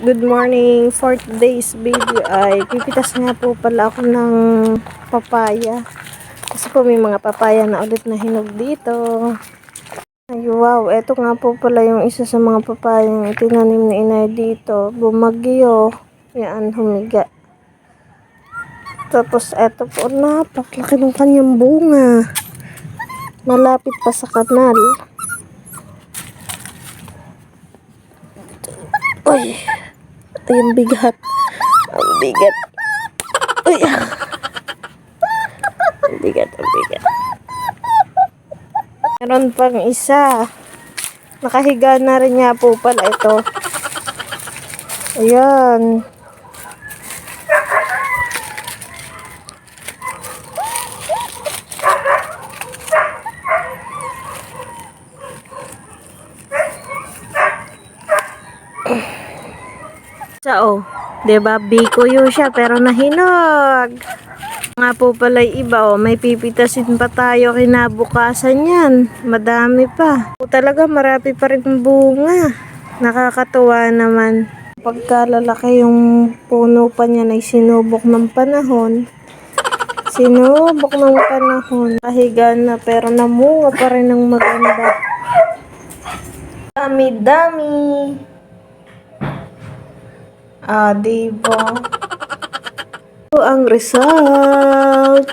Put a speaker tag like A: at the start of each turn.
A: Good morning. For today's video ay pipitas nga po pala ako ng papaya. Kasi po may mga papaya na ulit na hinog dito. Ay wow, eto nga po pala yung isa sa mga papaya yung tinanim ni inay dito. Bumagyo. Yan, humiga. Tapos eto po, napaklaki ng kanyang bunga. Malapit pa sa kanal. Uy, ito yung bigat. Ang bigat. Uy, ang bigat, ang bigat. Meron pang isa. Nakahiga na rin nga po pala ito. Ayan. Sa oh, 'di ba? Bikuyo siya pero nahinog. Nga po pala iba oh, may pipitasin pa tayo kinabukasan yan. Madami pa. O, talaga marami pa rin bunga. Nakakatuwa naman. Pagkalalaki yung puno pa niya ay sinubok ng panahon. Sinubok ng panahon. Kahiga na pero namunga pa rin ng maganda. Dami-dami. Ah, diba? Ito ang result.